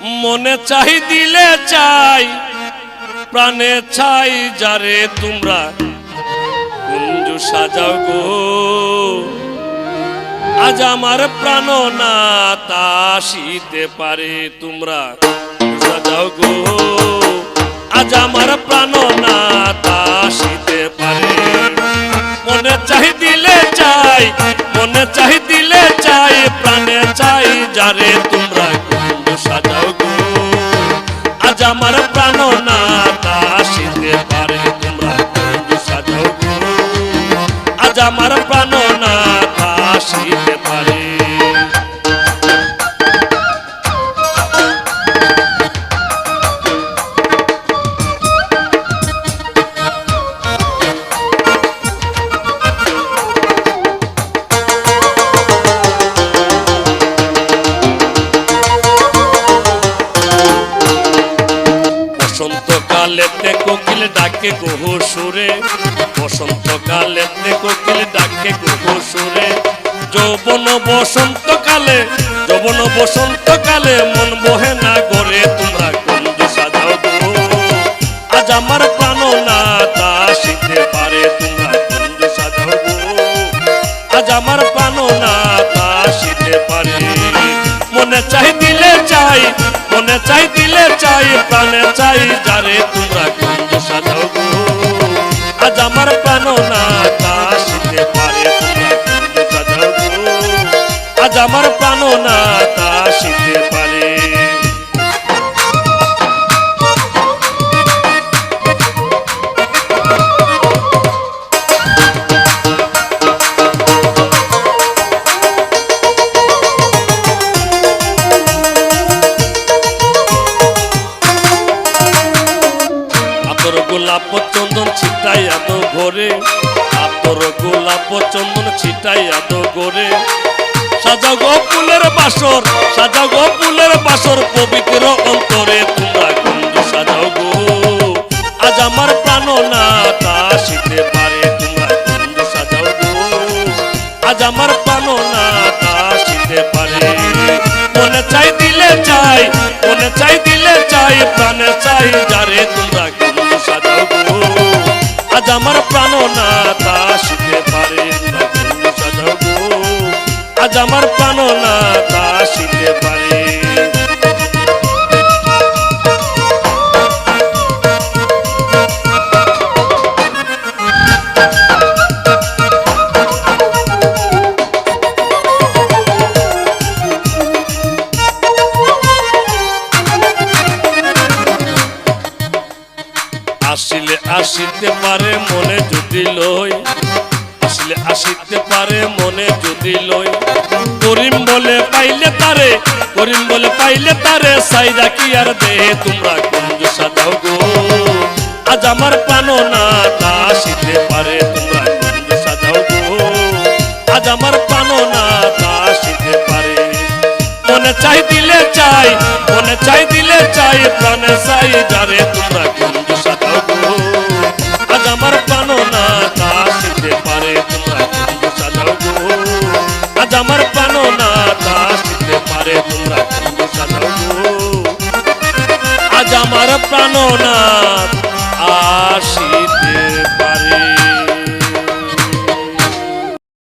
মনে চাই, দিলে চাই, প্রাণে চাই, যারে তোমরা কুঞ্জ সাজাও গো। আজ আমার প্রাণ না তাসিতে পারে, তোমরা সাজাও গো। আজ আমার প্রাণ না তাসিতে পারে। মনে চাই, দিলে চাই, মনে চাই, দিলে চাই, প্রাণে চাই, যারে আমার প্রাণ না তাসিতে পারে তোমরা সাজাও আজ আমার কোকিল ডাকে গোহ সুরে। বসন্তকালেতে কোকিল ডাকে গোহ সুরে। যৌবন বসন্তকালে যৌবন বসন্তকালে মন বহে না গড়ে, তোমরা কুঞ্জ সাজাও গো আজ আমার প্রাণ না তা শিখতে পারে, তোমরা কুঞ্জ সাজাও গো আজ আমার প্রাণ না তা শিখতে পারে। মনে চাই, দিলে চাই মনে চাই, দিলে চাই, প্রাণে চাই, যারে তোমরা কুঞ্জ সাজাও আজ আমার প্রাণ না তা শিখতে পারে, তোমরা কুঞ্জ সাজাও আজ আমার প্রাণ না তা শিখতে পারে গোলাপ চন্দন ছিটাই এত ঘরে আতর গোলাপ চন্দন ছিটাই এত ঘরে সাজাও গো ফুলের বাসর সাজাও গো ফুলের বাসর পবিত্র অন্তরে তোমরা কুঞ্জ সাজাও গো আজ আমার প্রাণ না তা শিখতে পারে। আসিলে আসিতে পারে মনে যদি লই আসিতে পারে, মনে যদি লই। করিম বলে পাইলে তারে, করিম বলে পাইলে তারে, সাইরা কি আর দে তোমরা কুঞ্জ সাজাও গো? আজ আমার প্রাণ না, তা আসিতে পারে, তোমরা কুঞ্জ সাজাও গো? আজ আমার প্রাণ না, তা আসিতে পারে। মনে চাই দিলে চাই, মনে চাই দিলে চাই, প্রাণে চাই যারে তোমরা আমার পানো না তা শিখতে পারে তোমরা আজ আমার প্রাণ